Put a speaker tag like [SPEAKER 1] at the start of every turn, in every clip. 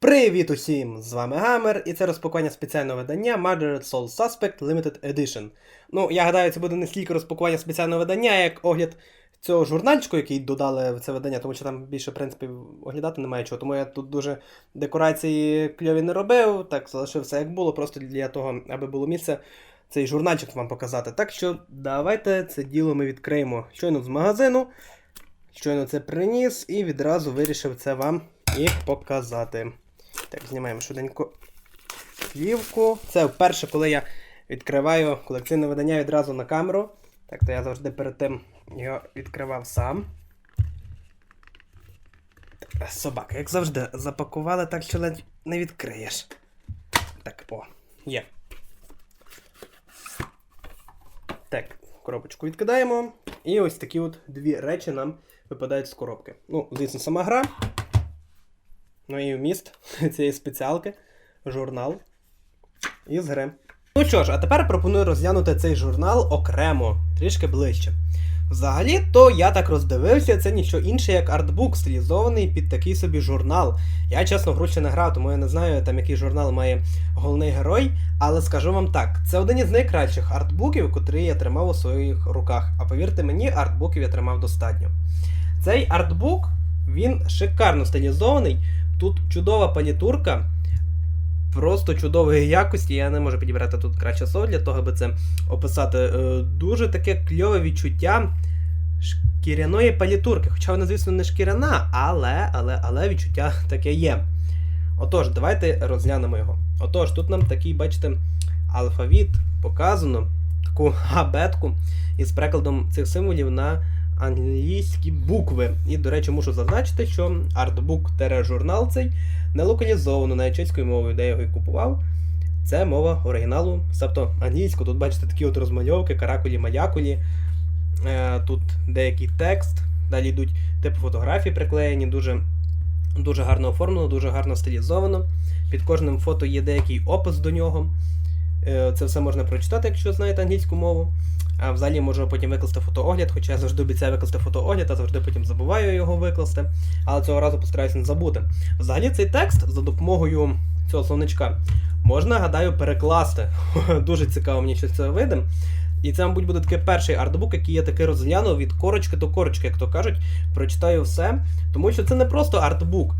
[SPEAKER 1] Привіт усім! З вами Гамер, і це розпакування спеціального видання Murdered Soul Suspect Limited Edition. Ну, я гадаю, це буде не стільки розпакування спеціального видання, як огляд цього журнальчику, який додали в це видання, тому що там більше, в принципі, оглядати немає чого. Тому я тут дуже декорації кльові не робив, так залишив все як було, просто для того, аби було місце цей журнальчик вам показати. Так що давайте це діло ми відкриємо щойно з магазину. Щойно це приніс і відразу вирішив це вам і показати. Так, знімаємо швиденько плівку. Це вперше, коли я відкриваю колекційне видання відразу на камеру. Так, то я завжди перед тим його відкривав сам. Собака, як завжди, запакували так, що ледь не відкриєш. Так, о, є. Так, коробочку відкидаємо. І ось такі от дві речі нам випадають з коробки. Ну, звісно, сама гра. Ну і вміст цієї спеціалки, журнал із гри. Ну що ж, а тепер пропоную розглянути цей журнал окремо, трішки ближче. Взагалі, то я так роздивився, це нічого інше, як артбук, стилізований під такий собі журнал. Я чесно в гру не грав, тому я не знаю, там який журнал має головний герой. Але скажу вам так, це один із найкращих артбуків, котрий я тримав у своїх руках. А повірте мені, артбуків я тримав достатньо. Цей артбук, він шикарно стилізований. Тут чудова палітурка, просто чудової якості. Я не можу підібрати тут краще слово для того, аби це описати. Е, Дуже таке кльове відчуття шкіряної палітурки. Хоча вона, звісно, не шкіряна, але, але, але відчуття таке є. Отож, давайте розглянемо його. Отож, тут нам такий, бачите, алфавіт показано, таку габетку із перекладом цих символів на англійські букви. І, до речі, мушу зазначити, що артбук-журнал цей не локалізовано на чеською мовою, де я його і купував. Це мова оригіналу, тобто англійську. Тут бачите такі от розмальовки, каракулі, маякулі. Е, Тут деякий текст. Далі йдуть типу фотографії приклеєні, дуже, дуже гарно оформлено, дуже гарно стилізовано. Під кожним фото є деякий опис до нього. Е, Це все можна прочитати, якщо знаєте англійську мову. А взагалі можу потім викласти фотоогляд, хоча я завжди обіцяю викласти фотоогляд, а завжди потім забуваю його викласти. Але цього разу постараюся не забути. Взагалі цей текст за допомогою цього словничка можна, гадаю, перекласти. Дуже цікаво мені що це вийде. І це, мабуть, буде такий перший артбук, який я таки розглянув від корочки до корочки, як то кажуть, прочитаю все. Тому що це не просто артбук,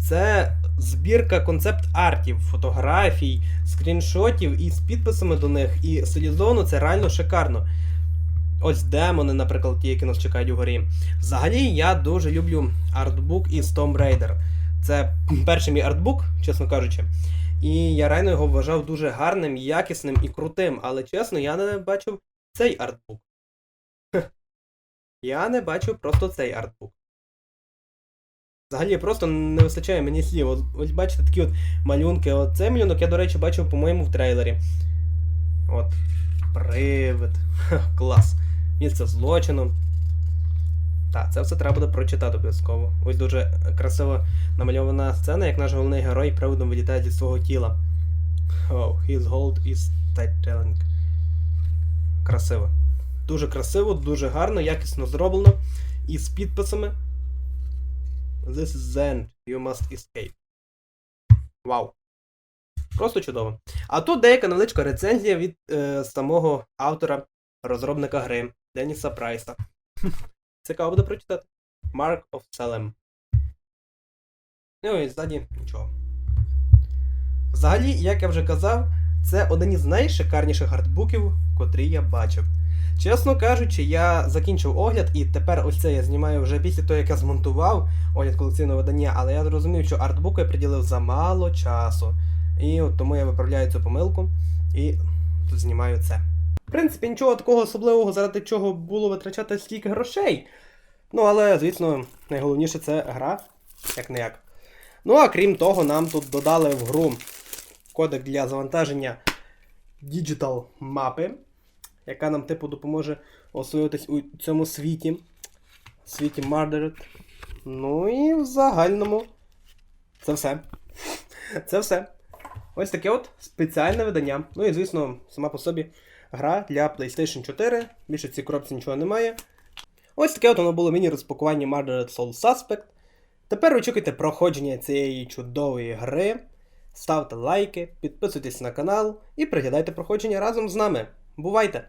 [SPEAKER 1] це збірка концепт-артів, фотографій, скріншотів і з підписами до них. І стилізовано це реально шикарно. Ось демони, наприклад, ті, які нас чекають угорі. Взагалі, я дуже люблю артбук із Tomb Raider. Це перший мій артбук, чесно кажучи. І я реально його вважав дуже гарним, якісним і крутим. Але чесно, я не бачив цей артбук. Я не бачив просто цей артбук. Взагалі просто не вистачає мені слів. От, ось бачите такі от малюнки. От цей малюнок я, до речі, бачив, по-моєму, в трейлері. От. Привид. Клас. Місце злочину. Так, це все треба буде прочитати обов'язково. Ось дуже красиво намальована сцена, як наш головний герой приводом вилітає зі свого тіла. Oh, his hold is tightening. Красиво. Дуже красиво, дуже гарно, якісно зроблено. І з підписами. This is the end. You must escape. Вау. Просто чудово. А тут деяка невеличка рецензія від е, самого автора, розробника гри Деніса Прайса. Цікаво буде прочитати. Mark of Salem. Ну і ззаді нічого. Взагалі, як я вже казав, це один із найшикарніших артбуків, котрі я бачив. Чесно кажучи, я закінчив огляд, і тепер ось це я знімаю вже після того, як я змонтував огляд колекційного видання, але я зрозумів, що артбуку я приділив замало часу. І от тому я виправляю цю помилку і знімаю це. В принципі, нічого такого особливого, заради чого було витрачати стільки грошей. Ну, але, звісно, найголовніше це гра, як не як. Ну, а крім того, нам тут додали в гру кодек для завантаження Digital мапи, яка нам, типу, допоможе освоїтись у цьому світі. Світі Murdered. Ну і в загальному. Це все. Це все. Ось таке от спеціальне видання. Ну і, звісно, сама по собі гра для PlayStation 4. Більше в цій коробці нічого немає. Ось таке от воно було міні-розпакування Murdered Soul Suspect. Тепер очікуйте проходження цієї чудової гри. Ставте лайки, підписуйтесь на канал і приглядайте проходження разом з нами. Бувайте!